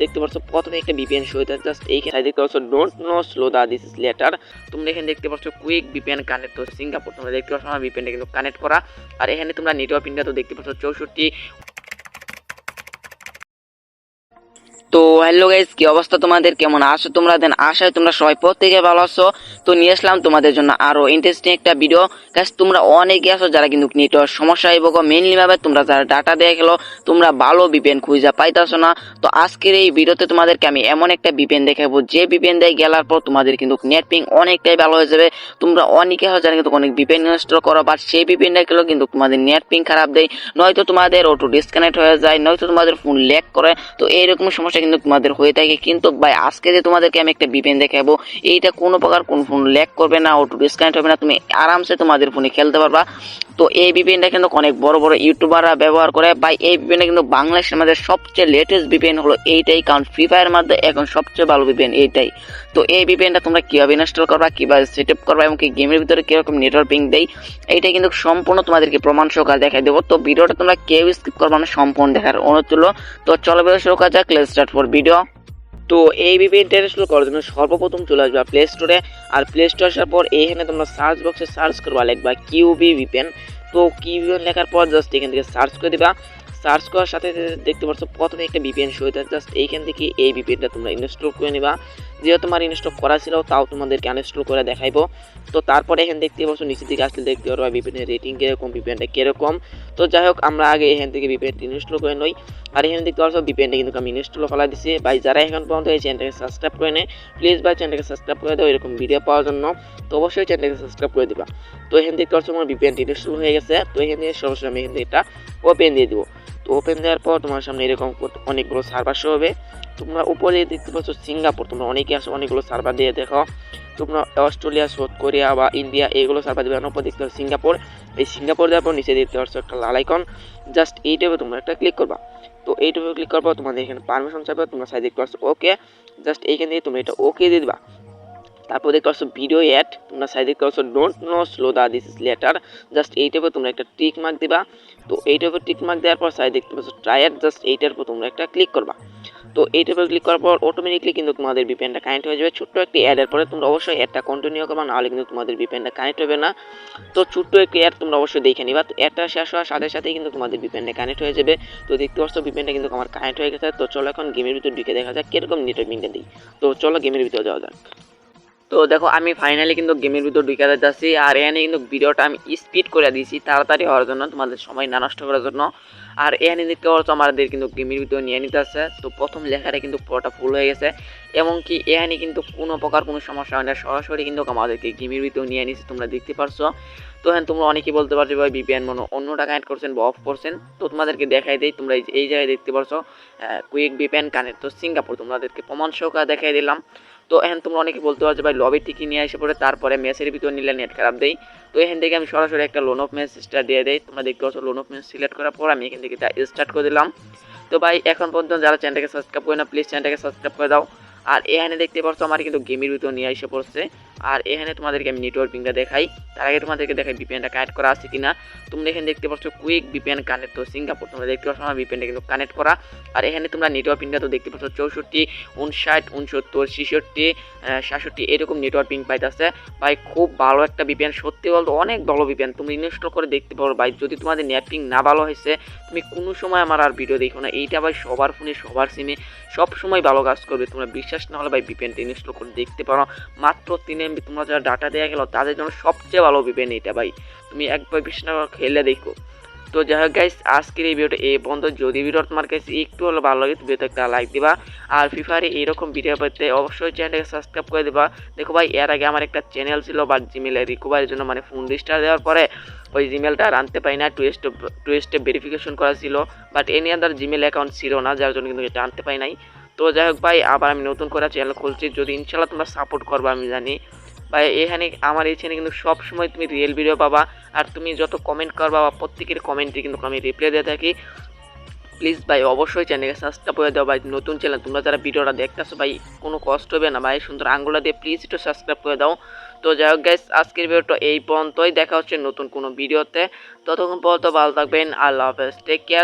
দেখতে পাচ্ছ, প্রথমে একটা ভিপিএন শো হইতে জাস্ট এইখানে দেখতে পাচ্ছ don't know slow the this is letter তোমরা এখানে দেখতে পাচ্ছ কুইক ভিপিএন কানেক্ট তো সিঙ্গাপুর তোমরা দেখতে পাচ্ছ, আমার ভিপিএনটা কিন্তু কানেক্ট করা। আর এখানে তোমরা নেটওয়ার্ক ইন্ডিয়া তো দেখতে পাচ্ছ, চৌষট্টি তো হ্যালো গাইস কি অবস্থা তোমাদের? কেমন আছো তোমরা? দেন আশায় তোমরা সবাই প্রত্যেকে ভালো আছো। তো নিয়ে আসলাম তোমাদের জন্য আরও ইন্টারেস্টিং একটা ভিডিও গাইস তোমরা অনেকে আছো যারা কিন্তু নেটওয়ার্ক সমস্যা হইব মেইনলি ভাবে তোমরা যারা ডাটা দিয়ে গেলো, তোমরা ভালো বিপেন খুঁজে পাইতাছো না। তো আজকের এই ভিডিওতে তোমাদেরকে আমি এমন একটা বিপেন দেখাবো, যে বিপেন দিয়ে গেলার পর তোমাদের কিন্তু নেট পিং অনেকটাই ভালো হয়ে যাবে। তোমরা অনেকে হয় যারা কিন্তু অনেক বিপিএন ইনস্টল করো বাট সেই বিপিএনটা গেলেও কিন্তু তোমাদের নেট পিং খারাপ দেয়। নয়তো তোমাদের অটো ডিসকানেক্ট হয়ে যায়, নয়তো তোমাদের ফোন ল্যাক করে। তো এইরকম সমস্যা কিন্তু তোমাদের হয়ে থাকে। কিন্তু ভাই, আজকে যে তোমাদেরকে আমি একটা বিপেন দেখাবো, এইটা কোনো প্রকার কোন ফোন ল্যাক করবে না অটো ডিসকানেক্ট হবে না। তুমি আরামসে তোমাদের ফোনে খেলতে পারবা। তো এই বিপিএনটা কিন্তু অনেক বড় বড় ইউটিউবাররা ব্যবহার করে। ভাই, এই বিপিএনটা কিন্তু বাংলাদেশের মধ্যে সবচেয়ে লেটেস্ট বিপিএন হলো এইটাই, কারণ ফ্রি ফায়ার মধ্যে এখন সবচেয়ে ভালো বিপিএন এইটাই। তো এই বিপিএনটা তোমরা কীভাবে ইনস্টল করবা, কীভাবে সেট আপ করবা এবং কি গেমের ভিতরে কীরকম নেটওয়ার্ক দেয়, এইটা কিন্তু সম্পূর্ণ তোমাদেরকে প্রমাণ সহকারে দেখাই দেবো। তো ভিডিওটা তোমরা কেউ স্কিপ করবা না, সম্পূর্ণ দেখার অনুরোধ তুলো তো চলো ভিডিও শুরু করা যাক লেটস স্টার্ট ফর ভিডিও তো এই ভিপিএনটা ইনস্টল করার জন্য সর্বপ্রথম চলে আসবে প্লে স্টোরে আর প্লে স্টোর আসার পর এখানে তোমরা সার্চ বক্সে সার্চ করবা, লিখবা কিউবি ভিপিএন তো কিউএন লেখার পর জাস্ট এখান থেকে সার্চ করে দেবা। সার্চ করার সাথে দেখতে পাচ্ছ প্রথমে একটা ভিপিএন শো হইতে জাস্ট এইখান থেকে এই ভিপিএনটা তোমরা ইনস্টল করে নিবা। যেহেতু তোমার ইনস্টল করা ছিল, তাও তোমাদেরকে আনইনস্টল করে দেখাইবো। তো তারপরে এখানে দেখতে পাচ্ছ নিচের দিকে আসলে দেখতে পারবা ভিপিএনের রেটিং কীরকম ভিপিএনটা কীরকম। তো যাই হোক, আমরা আগে এখান থেকে ভিপিএনটি ইনস্টল করে নই। আর এখানে দেখতে পাচ্ছ ভিপিএনটা কিন্তু আমি ইনস্টল ফেলা দিছি। ভাই, যারা এখন পর্যন্ত এই চ্যানেলটাকে সাবস্ক্রাইব করে নেয় প্লিজ ভাই চ্যানেলটাকে সাবস্ক্রাইব করে দাও, এরকম ভিডিও পাওয়ার জন্য। তো অবশ্যই চ্যানেলটাকে সাবস্ক্রাইব করে দিবা। তো এখানে দেখতে পাচ্ছ আমার ভিপিএনটি ইনস্টল হয়ে গেছে। তো এখানে সরাসরি আমি এখান থেকে এটা ওপেন দিয়ে দিব। ওপেন দেওয়ার পর তোমার সামনে এরকম অনেকগুলো সার্ভার শো হবে। তোমরা উপরে দেখতে পাচ্ছ সিঙ্গাপুর, তোমরা অনেকে আসো, অনেকগুলো সার্ভার দিয়ে দেখো। তোমরা অস্ট্রেলিয়া সাউথ কোরিয়া বা ইন্ডিয়া এগুলো সার্ভার দেবে। উপর দেখতে পাচ্ছ সিঙ্গাপুর। এই সিঙ্গাপুর দেওয়ার পর নিচে দেখতে পাচ্ছ একটা লাল আইকন জাস্ট এইটাবে তোমরা একটা ক্লিক করবা। তো এই এইটাবে ক্লিক করার পর তোমাদের এখানে পারমিশন চাইবে, তোমরা সাইড দেখতে পাচ্ছ ওকে জাস্ট এইখান থেকে তুমি এটা ওকে দিয়ে দিবা। তারপর দেখতে পাচ্ছ ভিডিও অ্যাড তোমরা সাইড দেখতে পাচ্ছ don't know slow the this is letter just এইটাবে তোমরা একটা টিক মার্ক দিবা। তো এইটার উপর টিক মার্ক দেওয়ার পর সাইড দেখতে পাচ্ছ ট্রায়ার জাস্ট এইটার উপর তোমরা একটা ক্লিক করবা। তো এইটার উপর ক্লিক করার পর অটোমেটিকলি কিন্তু তোমাদের ভিপিএনটা কানেক্ট হয়ে যাবে। ছোট্ট একটি অ্যাডের পরে তোমরা অবশ্যই অ্যাডটা কন্টিনিউ করবা, নাহলে কিন্তু তোমাদের ভিপিএনটা কানেক্ট হবে না। তো ছোট্ট একটি অ্যাড তোমরা অবশ্যই দেখে নিবা। তো অ্যাডটা শেষ হওয়ার সাথে সাথেই কিন্তু তোমাদের ভিপিএনটা কানেক্ট হয়ে যাবে। তো দেখতে পাচ্ছ ভিপিএনটা কিন্তু আমার কানেক্ট হয়ে গেছে। তো চলো এখন গেমের ভিতর ঢুকে দেখা যাক, কীরকম নেটওয়ার্কিংটা দিই। তো চলো গেমের ভিতরে যাওয়া যাক। তো দেখো, আমি ফাইনালি কিন্তু গেমের ভিতর ঢুকে যাচ্ছি আর এখানে কিন্তু ভিডিওটা আমি স্পিড করে দিয়েছি তাড়াতাড়ি হওয়ার জন্য তোমাদের সময় না নষ্ট করার জন্য। আর এখানে দেখতে পাচ্ছ আমাদের কিন্তু গেমের ভিতর নিয়ে নিতে আছে তো প্রথম লেখাটা কিন্তু পুরোটা ফুল হয়ে গেছে। এমনকি এখানে কিন্তু কোনো প্রকার কোনো সমস্যা হয় না। সরাসরি কিন্তু আমাদেরকে গেমের ভিতর নিয়ে নিচ্ছে তোমরা দেখতে পারছ। তো হ্যাঁ তোমরা অনেকেই বলতে পারছ ভাই বিপিএন মনে অন্যটা কানেক্ট করছেন বা অফ করছেন। তো তোমাদেরকে দেখাই দেই, তোমরা এই জায়গায় দেখতে পারছ কুইক বিপিএন কানেক্ট তো সিঙ্গাপুর তোমাদেরকে প্রমাণ সহকারে দেখাই দিলাম। তো এখন তোমরা অনেকে বলতে পারছ ভাই লবি টিকি নিয়ে এসে পরে তারপরে মেসের ভিতর নিলে নেট খারাপ। দেই। তো এখান থেকে আমি সরাসরি একটা লোন অফ স্টার্ট দিয়ে দেই। তোমরা দেখতে পাচ্ছ লোন অফ ম্যাচ সিলেক্ট করার পর আমি এখান থেকে স্টার্ট করে দিলাম। তো ভাই, এখন পর্যন্ত যারা চ্যানেলটাকে সাবস্ক্রাইব করে না প্লিজ চ্যানেলটাকে সাবস্ক্রাইব করে দাও। আর এখানে দেখতে পাচ্ছ আমার কিন্তু গেমের ভিতর নিয়ে এসে পড়ছে। আর এখানে তোমাদেরকে আমি নেটওয়ার্কিংটা দেখাই। তার আগে তোমাদেরকে দেখাই ভিপিএনটা কানেক্ট করা আছে কিনা। তোমরা এখানে দেখতে পাচ্ছ কুইক ভিপিএন কানেক্ট তো সিঙ্গাপুর তোমরা দেখতে পাচ্ছ আমার ভিপিএনটা কিন্তু কানেক্ট করা। আর এখানে তোমরা নেটওয়ার্কিংটা তো দেখতে পাচ্ছ চৌষট্টি, উনষাট, উনসত্তর, ছেষট্টি সাতষট্টি, এরকম নেটওয়ার্কিং পাইতেছে। ভাই, খুব ভালো একটা ভিপিএন সত্যি বলতো অনেক ভালো ভিপিএন তুমি ইনস্টল করে দেখতে পারো। ভাই, যদি তোমাদের নেটপিং না ভালো হয়েছে, তুমি কোনো সময় আমার আর ভিডিও দেখো না। এইটা ভাই সবার ফোনে সবার সিমে সব সময় ভালো কাজ করবে। তোমরা বিশ্বাস না হলে ভাই ভিপিএনটা ইনস্টল করে দেখতে পারো। মাত্র তিন এমবি তোমরা যারা ডাটা দেওয়া গেল, তাদের জন্য সবচেয়ে ভালো ভিপিএন এটা ভাই। তুমি একবার বিশ্বাস না খেলে দেখো। তো যাই হোক গাইস আজকের এই ভিডিওটা এই পর্যন্ত। যদি ভিডিও তোমার কাছে একটু হলো ভালো লাগে ভিডিওতে একটা লাইক দিবা। আর ফ্রি ফায়ারে এইরকম ভিডিও পেতে অবশ্যই চ্যানেলটাকে সাবস্ক্রাইব করে দিবা। দেখো ভাই, এর আগে আমার একটা চ্যানেল ছিল বা জিমেলে রিকভারির জন্য মানে ফোন রেজিস্টার দেওয়ার পরে ওই জিমেলটা আর আনতে পারি না। Two step two step verification করা ছিল। But any other Gmail account ছিল না, যার জন্য কিন্তু এটা আনতে পারি নাই। তো যাই হোক ভাই, আবার আমি নতুন করে চ্যানেল খুলছি। যদি ইনশাল্লাহ তোমরা সাপোর্ট করবে, আমি জানি। ভাই, এখানে আমার এই চ্যানেলে কিন্তু সব সময় তুমি রিয়েল ভিডিও পাবা। আর তুমি যত কমেন্ট করবা বা প্রত্যেকের কমেন্টে কিন্তু আমি রিপ্লাই দিয়ে থাকি। প্লিজ ভাই, অবশ্যই চ্যানেলকে সাবস্ক্রাইব করে দাও। ভাই, নতুন চ্যানেল তোমরা যারা ভিডিওটা দেখতেছো, ভাই, কোনো কষ্ট হবে না। ভাই, সুন্দর আঙ্গুলা দিয়ে প্লিজ একটু সাবস্ক্রাইব করে দাও। তো যাই হোক গাইস আজকের ভিডিওটা এই পর্যন্তই। দেখা হচ্ছে নতুন কোনো ভিডিওতে ততক্ষণ পর্যন্ত ভালো থাকবেন। আল্লাহ হাফেজ। Take care